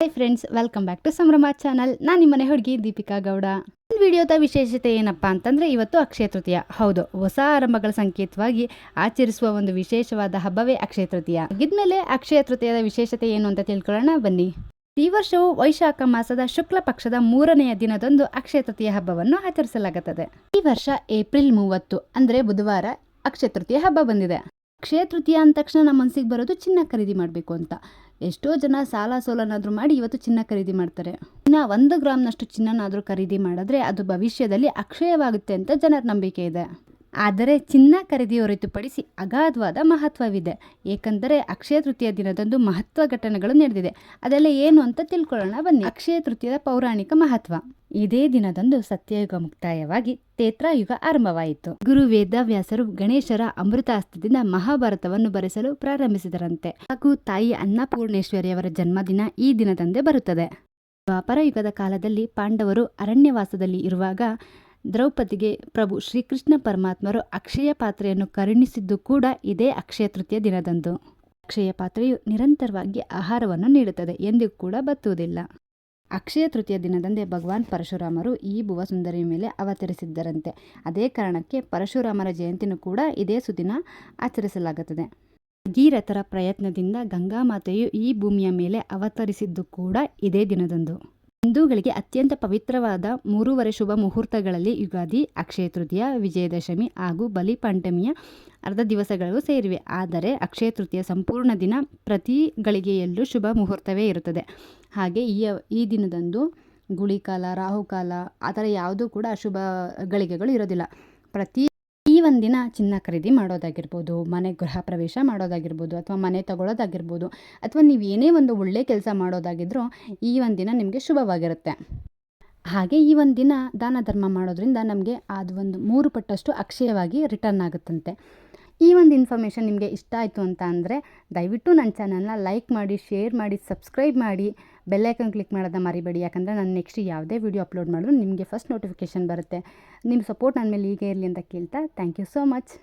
Hi friends welcome back to Sambhrama channel ನಾನು ನಿಮ್ಮನೆ ಹುಡುಗಿ ದೀಪಿಕಾ ಗೌಡ. ಈ ವಿಡಿಯೋದ ವಿಶೇಷತೆ ಏನಪ್ಪ ಅಂತಂದ್ರೆ ಇವತ್ತು ಅಕ್ಷಯ ತೃತೀಯ. ಹೌದು, ಹೊಸ ಆರಂಭಗಳ ಸಂಕೇತವಾಗಿ ಆಚರಿಸುವ ಒಂದು ವಿಶೇಷವಾದ ಹಬ್ಬವೇ ಅಕ್ಷಯ ತೃತೀಯ. ಇದ್ಮೇಲೆ ಅಕ್ಷಯ ತೃತೀಯದ ವಿಶೇಷತೆ ಏನು ಅಂತ ತಿಳ್ಕೊಳ್ಳೋಣ, ಬನ್ನಿ. ಈ ವರ್ಷವು ವೈಶಾಖ ಮಾಸದ ಶುಕ್ಲ ಪಕ್ಷದ ಮೂರನೆಯ ದಿನದಂದು ಅಕ್ಷಯ ತೃತೀಯ ಹಬ್ಬವನ್ನು ಆಚರಿಸಲಾಗುತ್ತದೆ. ಈ ವರ್ಷ ಏಪ್ರಿಲ್ ಮೂವತ್ತು, ಅಂದ್ರೆ ಬುಧವಾರ ಅಕ್ಷಯ ತೃತೀಯ ಹಬ್ಬ ಬಂದಿದೆ. ಅಕ್ಷಯ ತೃತೀಯ ಅಂದ ತಕ್ಷಣ ನಮ್ಮ ಮನಸ್ಸಿಗೆ ಬರೋದು ಚಿನ್ನ ಖರೀದಿ ಮಾಡಬೇಕು ಅಂತ. ಎಷ್ಟೋ ಜನ ಸಾಲ ಸೋಲನಾದರೂ ಮಾಡಿ ಇವತ್ತು ಚಿನ್ನ ಖರೀದಿ ಮಾಡ್ತಾರೆ. ಇನ್ನು ಒಂದು ಗ್ರಾಮ್ನಷ್ಟು ಚಿನ್ನನಾದರೂ ಖರೀದಿ ಮಾಡಿದ್ರೆ ಅದು ಭವಿಷ್ಯದಲ್ಲಿ ಅಕ್ಷಯವಾಗುತ್ತೆ ಅಂತ ಜನರ ನಂಬಿಕೆ ಇದೆ. ಆದರೆ ಚಿನ್ನ ಖರೀದಿ ಹೊರತುಪಡಿಸಿ ಅಗಾಧವಾದ ಮಹತ್ವವಿದೆ. ಏಕೆಂದರೆ ಅಕ್ಷಯ ತೃತೀಯ ದಿನದಂದು ಮಹತ್ವ ಘಟನೆಗಳು ನಡೆದಿದೆ. ಅದೆಲ್ಲ ಏನು ಅಂತ ತಿಳ್ಕೊಳ್ಳೋಣ. ಬನ್ನಿ. ಅಕ್ಷಯ ತೃತೀಯದ ಪೌರಾಣಿಕ ಮಹತ್ವ. ಇದೇ ದಿನದಂದು ಸತ್ಯಯುಗ ಮುಕ್ತಾಯವಾಗಿ ತೇತ್ರಾಯುಗ ಆರಂಭವಾಯಿತು. ಗುರು ವೇದವ್ಯಾಸರು ಗಣೇಶರ ಅಮೃತಾಸ್ತ್ರದಿಂದ ಮಹಾಭಾರತವನ್ನು ಬರೆಸಲು ಪ್ರಾರಂಭಿಸಿದರಂತೆ. ಹಾಗೂ ತಾಯಿ ಅನ್ನಪೂರ್ಣೇಶ್ವರಿಯವರ ಜನ್ಮದಿನ ಈ ದಿನದಂದೇ ಬರುತ್ತದೆ. ದ್ವಾಪರ ಯುಗದ ಕಾಲದಲ್ಲಿ ಪಾಂಡವರು ಅರಣ್ಯವಾಸದಲ್ಲಿ ಇರುವಾಗ ದ್ರೌಪದಿಗೆ ಪ್ರಭು ಶ್ರೀಕೃಷ್ಣ ಪರಮಾತ್ಮರು ಅಕ್ಷಯ ಪಾತ್ರೆಯನ್ನು ಕರುಣಿಸಿದ್ದು ಕೂಡ ಇದೇ ಅಕ್ಷಯ ತೃತೀಯ ದಿನದಂದು. ಅಕ್ಷಯ ಪಾತ್ರೆಯು ನಿರಂತರವಾಗಿ ಆಹಾರವನ್ನು ನೀಡುತ್ತದೆ ಎಂದಿಗೂ ಕೂಡ ಬತ್ತುವುದಿಲ್ಲ. ಅಕ್ಷಯ ತೃತೀಯ ದಿನದಂದೇ ಭಗವಾನ್ ಪರಶುರಾಮರು ಈ ಭುವ ಸುಂದರಿಯ ಮೇಲೆ ಅವತರಿಸಿದ್ದರಂತೆ. ಅದೇ ಕಾರಣಕ್ಕೆ ಪರಶುರಾಮರ ಜಯಂತಿನೂ ಕೂಡ ಇದೇ ಸುದಿನ ಆಚರಿಸಲಾಗುತ್ತದೆ. ಭಗೀರಥರ ಪ್ರಯತ್ನದಿಂದ ಗಂಗಾಮಾತೆಯು ಈ ಭೂಮಿಯ ಮೇಲೆ ಅವತರಿಸಿದ್ದು ಕೂಡ ಇದೇ ದಿನದಂದು. ಹಿಂದೂಗಳಿಗೆ ಅತ್ಯಂತ ಪವಿತ್ರವಾದ ಮೂರುವರೆ ಶುಭ ಮುಹೂರ್ತಗಳಲ್ಲಿ ಯುಗಾದಿ, ಅಕ್ಷಯ ತೃತೀಯ, ವಿಜಯದಶಮಿ ಹಾಗೂ ಬಲಿಪಾಂಡಮಿಯ ಅರ್ಧ ದಿವಸಗಳು ಸೇರಿವೆ. ಆದರೆ ಅಕ್ಷಯ ತೃತೀಯ ಸಂಪೂರ್ಣ ದಿನ ಪ್ರತಿ ಗಳಿಗೆಯಲ್ಲೂ ಶುಭ ಮುಹೂರ್ತವೇ ಇರುತ್ತದೆ. ಹಾಗೆ ಈ ಈ ದಿನದಂದು ಗುಳಿಕಾಲ, ರಾಹುಕಾಲ, ಆ ಥರ ಯಾವುದೂ ಕೂಡ ಅಶುಭ ಗಳಿಗೆಗಳು ಇರೋದಿಲ್ಲ. ಪ್ರತಿ ಒಂದಿನ ಚಿನ್ನ ಖರೀದಿ ಮಾಡೋದಾಗಿರ್ಬೋದು, ಮನೆ ಗೃಹ ಪ್ರವೇಶ ಮಾಡೋದಾಗಿರ್ಬೋದು ಅಥವಾ ಮನೆ ತಗೊಳ್ಳೋದಾಗಿರ್ಬೋದು ಅಥವಾ ನೀವು ಏನೇ ಒಂದು ಒಳ್ಳೆ ಕೆಲಸ ಮಾಡೋದಾಗಿದ್ರೂ ಈ ಒಂದಿನ ನಿಮಗೆ ಶುಭವಾಗಿರುತ್ತೆ. ಹಾಗೆ ಈ ಒಂದು ದಿನ ದಾನ ಧರ್ಮ ಮಾಡೋದ್ರಿಂದ ನಮಗೆ ಅದು ಒಂದು ಮೂರು ಪಟ್ಟಷ್ಟು ಅಕ್ಷಯವಾಗಿ ರಿಟರ್ನ್ ಆಗುತ್ತಂತೆ. ಈ ಒಂದು ಇನ್ಫಾರ್ಮೇಷನ್ ನಿಮಗೆ ಇಷ್ಟ ಆಯಿತು ಅಂತ ಅಂದರೆ ದಯವಿಟ್ಟು ನನ್ನ ಚಾನಲ್ನ ಲೈಕ್ ಮಾಡಿ ಶೇರ್ ಮಾಡಿ ಸಬ್ಸ್ಕ್ರೈಬ್ ಮಾಡಿ. ಬೆಲ್ಲೈಕನ್ ಕ್ಲಿಕ್ ಮಾಡೋದನ್ನ ಮರಿಬೇಡಿ. ಯಾಕಂದರೆ ನಾನು ನೆಕ್ಸ್ಟ್ ಯಾವುದೇ ವೀಡಿಯೋ ಅಪ್ಲೋಡ್ ಮಾಡಿದ್ರು ನಿಮಗೆ ಫಸ್ಟ್ ನೋಟಿಫಿಕೇಷನ್ ಬರುತ್ತೆ. ನಿಮ್ಮ ಸಪೋರ್ಟ್ ನನ್ನ ಮೇಲೆ ಹೀಗೆ ಇರಲಿ ಅಂತ ಕೇಳ್ತಾ ಥ್ಯಾಂಕ್ ಯು ಸೋ ಮಚ್